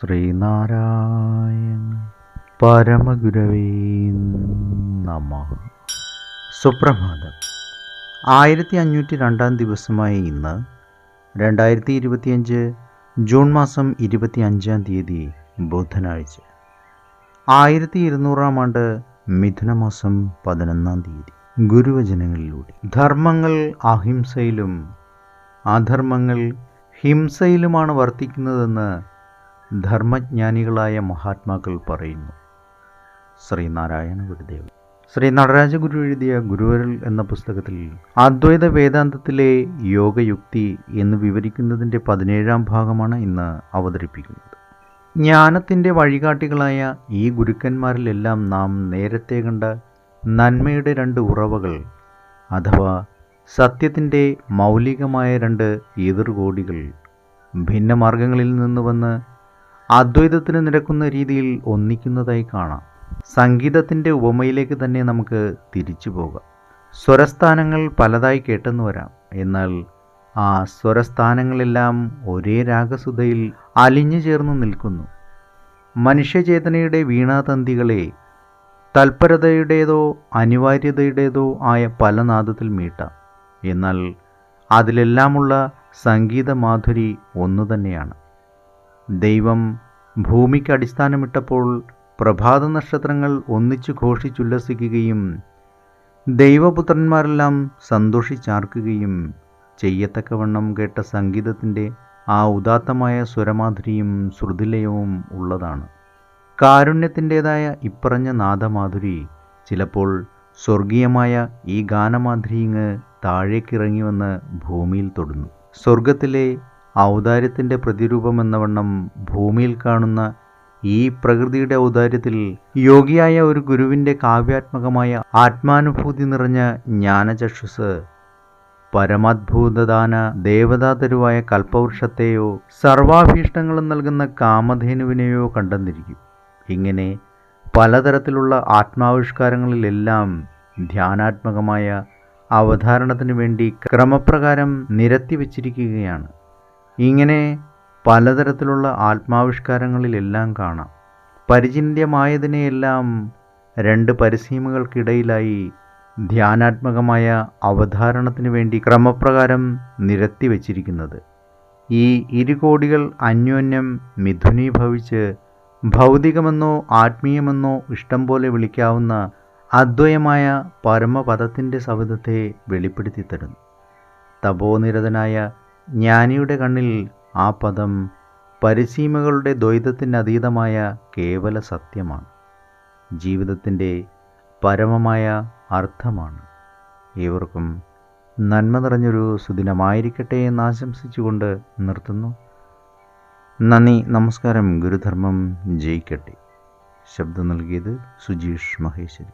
ശ്രീനാരായണ പരമഗുരവേ നമ. സുപ്രഭാതം. ആയിരത്തി അഞ്ഞൂറ്റി രണ്ടാം ദിവസമായ ഇന്ന് രണ്ടായിരത്തി ഇരുപത്തിയഞ്ച് ജൂൺ മാസം ഇരുപത്തി അഞ്ചാം തീയതി ബുധനാഴ്ച. ആയിരത്തി ഇരുന്നൂറാം ആണ്ട് മിഥുനമാസം പതിനൊന്നാം തീയതി. ഗുരുവചനങ്ങളിലൂടെ. ധർമ്മങ്ങൾ അഹിംസയിലും അധർമ്മങ്ങൾ ഹിംസയിലുമാണ് വർത്തിക്കുന്നതെന്ന് ധർമ്മജ്ഞാനികളായ മഹാത്മാക്കൾ പറയുന്നു. ശ്രീനാരായണ ഗുരുദേവൻ. ശ്രീ നടരാജ ഗുരു എഴുതിയ ഗുരുവരൽ എന്ന പുസ്തകത്തിൽ അദ്വൈത വേദാന്തത്തിലെ യോഗയുക്തി എന്ന് വിവരിക്കുന്നതിന്റെ പതിനേഴാം ഭാഗമാണ് ഇന്ന് അവതരിപ്പിക്കുന്നത്. ജ്ഞാനത്തിന്റെ വഴികാട്ടികളായ ഈ ഗുരുക്കന്മാരിലെല്ലാം നാം നേരത്തെ കണ്ട നന്മയുടെ രണ്ട് ഉറവകൾ അഥവാ സത്യത്തിന്റെ മൗലികമായ രണ്ട് എതിർകോടികൾ ഭിന്നമാർഗങ്ങളിൽ നിന്ന് വന്ന് അദ്വൈതത്തിന് നിരക്കുന്ന രീതിയിൽ ഒന്നിക്കുന്നതായി കാണാം. സംഗീതത്തിന്റെ ഉപമയിലേക്ക് തന്നെ നമുക്ക് തിരിച്ചു പോകാം. സ്വരസ്ഥാനങ്ങൾ പലതായി കേട്ടെന്ന് വരാം. എന്നാൽ ആ സ്വരസ്ഥാനങ്ങളെല്ലാം ഒരേ രാഗസുധയിൽ അലിഞ്ഞു ചേർന്ന് നിൽക്കുന്നു. മനുഷ്യചേതനയുടെ വീണാതന്തികളെ തൽപരതയുടേതോ അനിവാര്യതയുടേതോ ആയ പല നാദത്തിൽ മീട്ടാം. എന്നാൽ അതിലെല്ലാമുള്ള സംഗീതമാധുരി ഒന്നു തന്നെയാണ്. ദൈവം ഭൂമിക്ക് അടിസ്ഥാനമിട്ടപ്പോൾ പ്രഭാത നക്ഷത്രങ്ങൾ ഒന്നിച്ചു ഘോഷിച്ചുല്ലസിക്കുകയും ദൈവപുത്രന്മാരെല്ലാം സന്തോഷിച്ചാർക്കുകയും ചെയ്യത്തക്കവണ്ണം കേട്ട സംഗീതത്തിന്റെ ആ ഉദാത്തമായ സ്വരമാധുരിയും ശ്രുതിലയവും ഉള്ളതാണ്. കാരുണ്യത്തിന്റേതായ ഇപ്പറഞ്ഞ നാദമാധുരി ചിലപ്പോൾ സ്വർഗീയമായ ഈ ഗാനമാധുരിങ്ങ് താഴേക്കിറങ്ങി വന്ന് ഭൂമിയിൽ തൊടുന്നു. സ്വർഗത്തിലെ ഔദാര്യത്തിന്റെ പ്രതിരൂപമെന്നവണ്ണം ഭൂമിയിൽ കാണുന്ന ഈ പ്രകൃതിയുടെ ഔദാര്യത്തിൽ യോഗിയായ ഒരു ഗുരുവിന്റെ കാവ്യാത്മകമായ ആത്മാനുഭൂതി നിറഞ്ഞ ജ്ഞാനചക്ഷുസ്. പരമാത്ഭുതദാന ദേവതാതരുവായ കൽപ്പവൃക്ഷത്തെയോ സർവാഭീഷ്ടങ്ങളും നൽകുന്ന കാമധേനുവിനെയോ കണ്ടെന്നിരിക്കും. ഇങ്ങനെ പലതരത്തിലുള്ള ആത്മാവിഷ്കാരങ്ങളിലെല്ലാം ധ്യാനാത്മകമായ അവധാരണത്തിനു വേണ്ടി ക്രമപ്രകാരം നിരത്തി വച്ചിരിക്കുകയാണ് ഇങ്ങനെ പലതരത്തിലുള്ള ആത്മാവിഷ്കാരങ്ങളിലെല്ലാം കാണാം. പരിചിന്യമായതിനെയെല്ലാം രണ്ട് പരിസീമകൾക്കിടയിലായി ധ്യാനാത്മകമായ അവധാരണത്തിന് വേണ്ടി ക്രമപ്രകാരം നിരത്തി വച്ചിരിക്കുന്നത്. ഈ ഇരുകോടികൾ അന്യോന്യം മിഥുനീഭവിച്ച് ഭൗതികമെന്നോ ആത്മീയമെന്നോ ഇഷ്ടം പോലെ വിളിക്കാവുന്ന അദ്വയമായ പരമപദത്തിന്റെ സവിധത്തെ വെളിപ്പെടുത്തി തരുന്നു തപോനിരതനായ ജ്ഞാനിയുടെ കണ്ണിൽ ആ പദം പരിസീമകളുടെ ദ്വൈതത്തിനതീതമായ കേവല സത്യമാണ്. ജീവിതത്തിന്റെ പരമമായ അർത്ഥമാണ്. ഏവർക്കും നന്മ നിറഞ്ഞൊരു സുദിനമായിരിക്കട്ടെ എന്ന് ആശംസിച്ചുകൊണ്ട് നിർത്തുന്നു. നന്ദി നമസ്കാരം ഗുരുധർമ്മം ജയിക്കട്ടെ. ശബ്ദം നൽകിയത് സുജീഷ് മഹേശ്വരി.